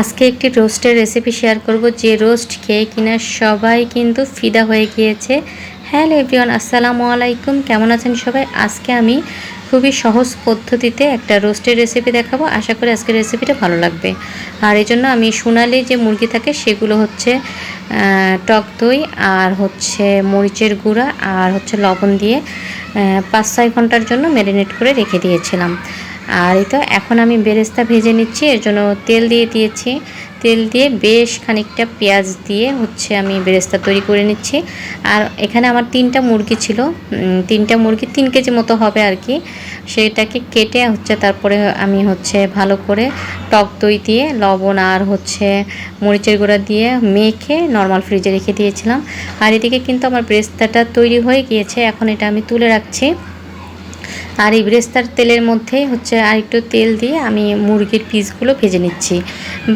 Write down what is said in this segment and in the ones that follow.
আজকে একটি রোস্টের রেসিপি শেয়ার করব যে রোস্ট খেয়ে কিনা সবাই কিন্তু ফিদা হয়ে গিয়েছে। হ্যালো এভরিওয়ান, আসসালামু আলাইকুম। কেমন আছেন সবাই? আজকে আমি খুবই সহজ পদ্ধতিতে একটা রোস্টের রেসিপি দেখাবো। আশা করি আজকের রেসিপিটা ভালো লাগবে। আর এই জন্য আমি সোনালি যে মুরগি থাকে সেগুলো হচ্ছে টক দই আর হচ্ছে মরিচের গুঁড়া আর হচ্ছে লবণ দিয়ে পাঁচ ছয় ঘণ্টার জন্য ম্যারিনেট করে রেখে দিয়েছিলাম। আর এই তো, এখন আমি বেরেস্তা ভেজে নিচ্ছি, এর জন্য তেল দিয়ে দিয়েছি। তেল দিয়ে বেশ খানিকটা পেঁয়াজ দিয়ে হচ্ছে আমি বেরেস্তা তৈরি করে নিচ্ছি। আর এখানে আমার তিনটা মুরগি ছিল তিনটা মুরগি তিন কেজি মতো হবে আর কি। সেটাকে কেটে হচ্ছে তারপরে আমি হচ্ছে ভালো করে টক দই দিয়ে, লবণ আর হচ্ছে মরিচের গুঁড়া দিয়ে মেখে নর্মাল ফ্রিজে রেখে দিয়েছিলাম। আর এদিকে কিন্তু আমার বেরেস্তাটা তৈরি হয়ে গিয়েছে, এখন এটা আমি তুলে রাখছি। আর এই ব্রেস্তার তেলের মধ্যে হচ্ছে আর একটু তেল দিয়ে আমি মুরগির পিসগুলো ভেজে নিচ্ছি।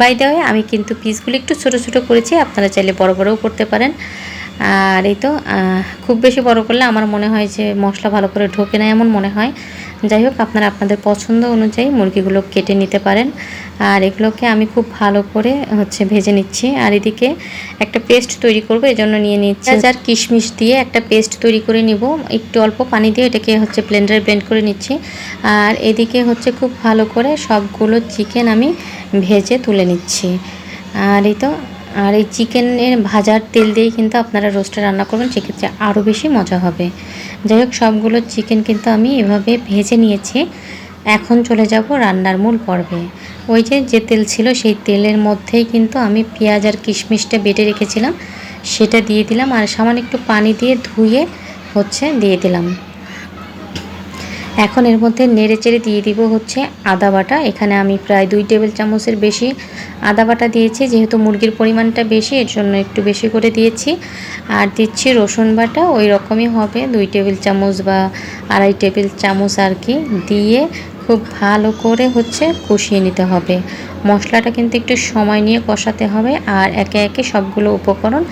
বাই দেওয়া আমি কিন্তু পিসগুলো একটু ছোট ছোট করেছি, আপনারা চাইলে বড় বড়ও করতে পারেন। আর এই তো খুব বেশি বড় করলে আমার মনে হয় যে মশলা ভালো করে ঢোকে না এমন মনে হয়। যাই হোক আপনারা আপনাদের পছন্দ অনুযায়ী মুরগিগুলো কেটে নিতে পারেন। আর এগুলোকে আমি খুব ভালো করে হচ্ছে ভেজে নিচ্ছি। আর এদিকে একটা পেস্ট তৈরি করব এজন্য নিয়ে নিচ্ছি আর কিশমিশ দিয়ে একটা পেস্ট তৈরি করে নিব। একটু অল্প পানি দিয়ে এটাকে হচ্ছে ব্লেন্ডারে ব্লেন্ড করে নিচ্ছি। আর এদিকে হচ্ছে খুব ভালো করে সবগুলো চিকেন আমি ভেজে তুলে নিচ্ছি। আর এই তো আর এই চিকেনের ভাজার তেল দিয়েই কিন্তু আপনারা রোস্টে রান্না করবেন, সেক্ষেত্রে আরও বেশি মজা হবে। যাই হোক, সবগুলো চিকেন কিন্তু আমি এভাবে ভেজে নিয়েছি। এখন চলে যাব রান্নার মূল পর্বে। ওই যে যে তেল ছিল, সেই তেলের মধ্যেই কিন্তু আমি পেঁয়াজ আর কিশমিশটা বেটে রেখেছিলাম। সেটা দিয়ে দিলাম আর সামান্য একটু পানি দিয়ে ধুয়ে হচ্ছে দিয়ে দিলাম। এখন এর মধ্যে নেড়ে চেড়ে দিয়ে দিব হচ্ছে আদা বাটা। এখানে আমি প্রায় দুই টেবিল চামচের বেশি আদা বাটা দিয়েছি, যেহেতু মুরগির পরিমাণটা বেশি, এর জন্য একটু বেশি করে দিয়েছি। আর দিচ্ছি রসুন বাটা, ওই রকমই হবে, দুই টেবিল চামচ বা আড়াই টেবিল চামচ আর কি দিয়ে খুব ভালো করে হচ্ছে কষিয়ে নিতে হবে। মশলাটা কিন্তু একটু সময় নিয়ে কষাতে হবে আর একে একে সবগুলো উপকরণ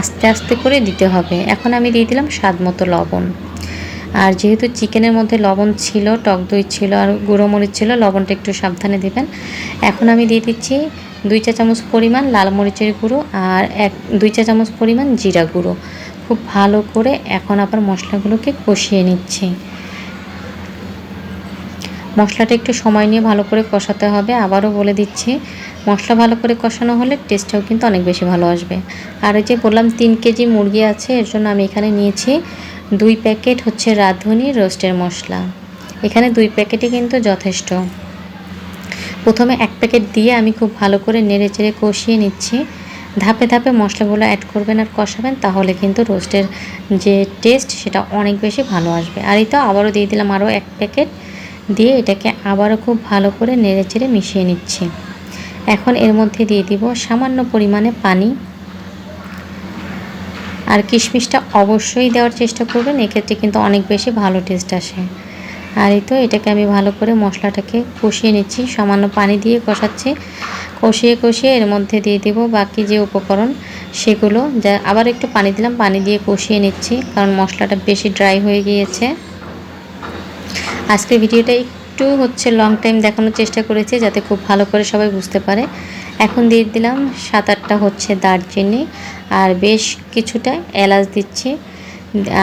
আস্তে আস্তে করে দিতে হবে। এখন আমি দিয়ে দিলাম স্বাদ মতো লবণ। আর যেহেতু চিকেনের মধ্যে লবণ ছিল, টক দই ছিল আর গুঁড়ো মরিচ ছিল, লবণটা একটু সাবধানে দেবেন। এখন আমি দিয়ে দিচ্ছি দুই চা চামচ পরিমাণ লাল মরিচের গুঁড়ো আর এক, দুই চা চামচ পরিমাণ জিরা গুঁড়ো। খুব ভালো করে এখন আবার মশলাগুলোকে কষিয়ে নিচ্ছি। মশলাটা একটু সময় নিয়ে ভালো করে কষাতে হবে। আবারও বলে দিচ্ছি, মশলা ভালো করে কষানো হলে টেস্টটাও কিন্তু অনেক বেশি ভালো আসবে। আর ওই যে বললাম তিন কেজি মুরগি আছে, এর জন্য আমি এখানে নিয়েছি দুই প্যাকেট হচ্ছে রাঁধুনি রোস্টের মশলা। এখানে দুই প্যাকেটই কিন্তু যথেষ্ট। প্রথমে এক প্যাকেট দিয়ে আমি খুব ভালো করে নেড়ে চেড়ে কষিয়ে নিচ্ছি। ধাপে ধাপে মশলাগুলো অ্যাড করবেন আর কষাবেন, তাহলে কিন্তু রোস্টের যে টেস্ট সেটা অনেক বেশি ভালো আসবে। আর এই তো আবারও দিয়ে দিলাম আরও এক প্যাকেট দিয়ে এটাকে আবারও খুব ভালো করে নেড়ে চেড়ে মিশিয়ে নিচ্ছি। এখন এর মধ্যে দিয়ে দিব সামান্য পরিমাণে পানি। আর কিশমিশটা অবশ্যই দেওয়ার চেষ্টা করবেন, এক্ষেত্রে কিন্তু অনেক বেশি ভালো টেস্ট আসে। আর এই তো, এটাকে আমি ভালো করে মশলাটাকে কষিয়ে নিচ্ছি, সামান্য পানি দিয়ে কষাচ্ছি। কষিয়ে কষিয়ে এর মধ্যে দিয়ে দিব বাকি যে উপকরণ সেগুলো। যা, আবার একটু পানি দিলাম, পানি দিয়ে কষিয়ে নিচ্ছি, কারণ মশলাটা বেশি ড্রাই হয়ে গিয়েছে। আজকের ভিডিওটা একটু হচ্ছে লং টাইম দেখানোর চেষ্টা করেছি যাতে খুব ভালো করে সবাই বুঝতে পারে। এখন দিয়ে দিলাম সাত আটটা হচ্ছে দারচিনি আর বেশ কিছুটা এলাচ দিচ্ছি।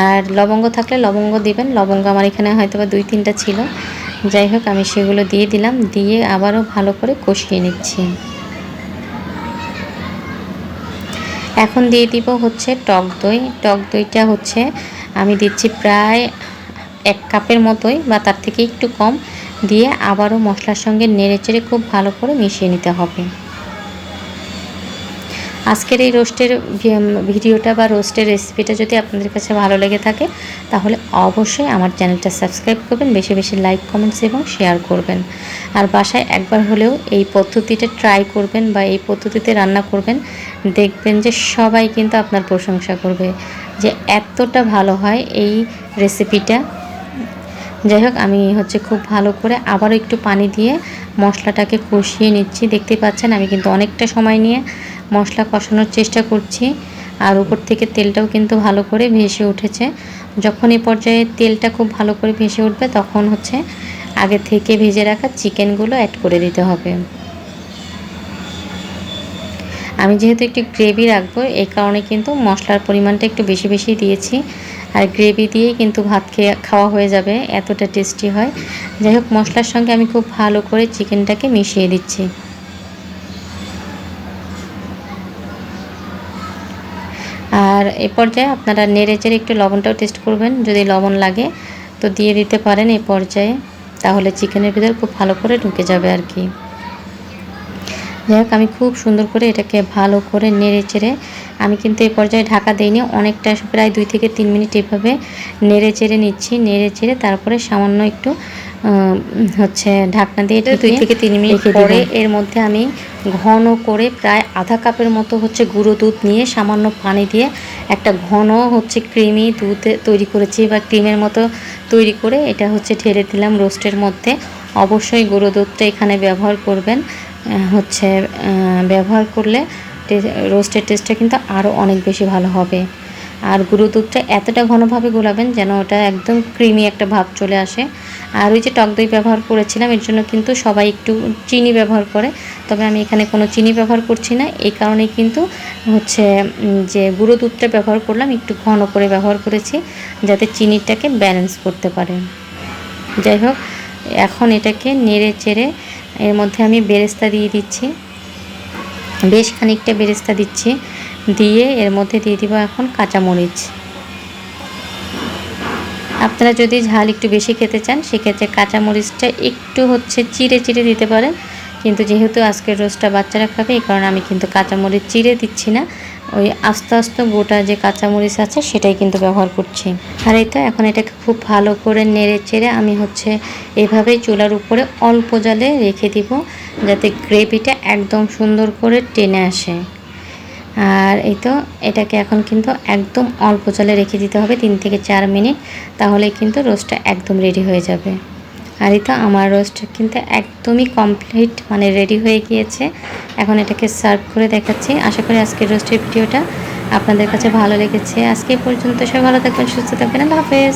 আর লবঙ্গ থাকলে লবঙ্গ দিবেন, লবঙ্গ আমার এখানে হয়তো বা দুই তিনটা ছিল। যাই হোক, আমি সেগুলো দিয়ে দিলাম, দিয়ে আবারও ভালো করে কষিয়ে নিচ্ছি। এখন দিয়ে দিব হচ্ছে টক দই। টক দইটা হচ্ছে আমি দিচ্ছি প্রায় এক কাপের মতোই বা তার থেকে একটু কম। দিয়ে আবারও মশলার সঙ্গে নেড়ে চেড়ে খুব ভালো করে মিশিয়ে নিতে হবে। আজকের এই রোস্টের ভিডিওটা বা রোস্টের রেসিপিটা যদি আপনাদের কাছে ভালো লেগে থাকে, তাহলে অবশ্যই আমার চ্যানেলটা সাবস্ক্রাইব করবেন, বেশি বেশি লাইক, কমেন্টস এবং শেয়ার করবেন। আর বাসায় একবার হলেও এই পদ্ধতিটা ট্রাই করবেন বা এই পদ্ধতিতে রান্না করবেন, দেখবেন যে সবাই কিন্তু আপনার প্রশংসা করবে যে এতটা ভালো হয় এই রেসিপিটা। যাই হোক, আমি হচ্ছে খুব ভালো করে আবারও একটু পানি দিয়ে মশলাটাকে কষিয়ে নিচ্ছি। দেখতে পাচ্ছেন, আমি কিন্তু অনেকটা সময় নিয়ে মশলা কষানোর চেষ্টা করছি আর উপর থেকে তেলটাও কিন্তু ভালো করে ভেসে উঠেছে। যখন এ পর্যায়ে তেলটা খুব ভালো করে ভেসে উঠবে, তখন হচ্ছে আগে থেকে ভেজে রাখা চিকেনগুলো অ্যাড করে দিতে হবে। আমি যেহেতু একটু গ্রেভি রাখব এই কারণে কিন্তু মশলার পরিমাণটা একটু বেশি বেশি দিয়েছি। আর গ্রেভি দিয়েই কিন্তু ভাত খেয়ে খাওয়া হয়ে যাবে, এতটা টেস্টি হয়। যাই হোক, মশলার সঙ্গে আমি খুব ভালো করে চিকেনটাকে মিশিয়ে দিচ্ছি। আর এ পর্যায়ে আপনারা নেড়ে চেড়ে একটু লবণটাও টেস্ট করবেন, যদি লবণ লাগে। তো দিয়ে দিতে পারেন এই পর্যায়ে, তাহলে চিকেনের ভিতর খুব ভালো করে ঢুকে যাবে আর কি। যাই হোক আমি খুব সুন্দর করে এটাকে ভালো করে নেড়ে চেড়ে আমি কিন্তু এই পর্যায়ে ঢাকা দিইনি অনেকটা প্রায় দুই থেকে তিন মিনিট এভাবে নেড়ে চেড়ে নিচ্ছি নেড়ে চেড়ে তারপরে সামান্য একটু হচ্ছে ঢাকনা দিয়ে দুই থেকে তিন মিনিট পরে এর মধ্যে আমি ঘন করে প্রায় আধা কাপের মতো হচ্ছে গুঁড়ো দুধ নিয়ে সামান্য পানি দিয়ে একটা ঘন হচ্ছে ক্রিমি দুধ তৈরি করেছি বা ক্রিমের মতো তৈরি করে এটা হচ্ছে ঢেলে দিলাম রোস্টের মধ্যে। অবশ্যই গুঁড়ো দুধটা এখানে ব্যবহার করবেন। হচ্ছে ব্যবহার করলে রোস্টের টেস্টটা কিন্তু আরও অনেক বেশি ভালো হবে। আর গুঁড়ো দুধটা এতটা ঘনভাবে গোলাবেন যেন ওটা একদম ক্রিমি একটা ভাব চলে আসে। আর ওই যে টক দই ব্যবহার করেছিলাম, এর জন্য কিন্তু সবাই একটু চিনি ব্যবহার করে। তবে আমি এখানে কোনো চিনি ব্যবহার করছি না। এই কারণে কিন্তু হচ্ছে যে গুঁড়ো দুধটা ব্যবহার করলাম, একটু ঘন করে ব্যবহার করেছি, যাতে চিনিটাকে ব্যালেন্স করতে পারে। যাই হোক এখন এটাকে নেড়ে চেড়ে এর মধ্যে আমি বেরেস্তা দিয়ে দিচ্ছি। বেশ খানিকটা বেরেস্তা দিচ্ছি। দিয়ে এর মধ্যে দিয়ে দিব এখন কাঁচামরিচ। আপনারা যদি ঝাল একটু বেশি খেতে চান, সেক্ষেত্রে কাঁচামরিচটা একটু হচ্ছে চিড়ে চিড়ে দিতে পারেন। কিন্তু যেহেতু আজকের রোজটা বাচ্চারা খাবে, এই কারণে আমি কিন্তু কাঁচামরিচ চিড়ে দিচ্ছি না। ওই আস্তে আস্তে গোটা যে কাঁচামরিচ আছে, সেটাই কিন্তু ব্যবহার করছি। আর এই তো, এখন এটাকে খুব ভালো করে নেড়ে চেড়ে আমি হচ্ছে এভাবেই চুলার উপরে অল্প জালে রেখে দিব, যাতে গ্রেভিটা একদম সুন্দর করে টেনে আসে। আর এই তো, এটাকে এখন কিন্তু একদম অল্প জলে রেখে দিতে হবে, তিন থেকে চার মিনিট তাহলে কিন্তু রোস্টটা একদম রেডি হয়ে যাবে। আর আমার রোস্ট কিন্তু একদমই কমপ্লিট মানে রেডি হয়ে গিয়েছে। এখন এটাকে সার্ভ করে দেখাচ্ছি। আশা করি আজকের রোস্টের ভিডিওটা আপনাদের কাছে ভালো লেগেছে। আজকে পর্যন্ত সবাই ভালো থাকবেন, সুস্থ থাকবেন। আল্লাহ হাফেজ।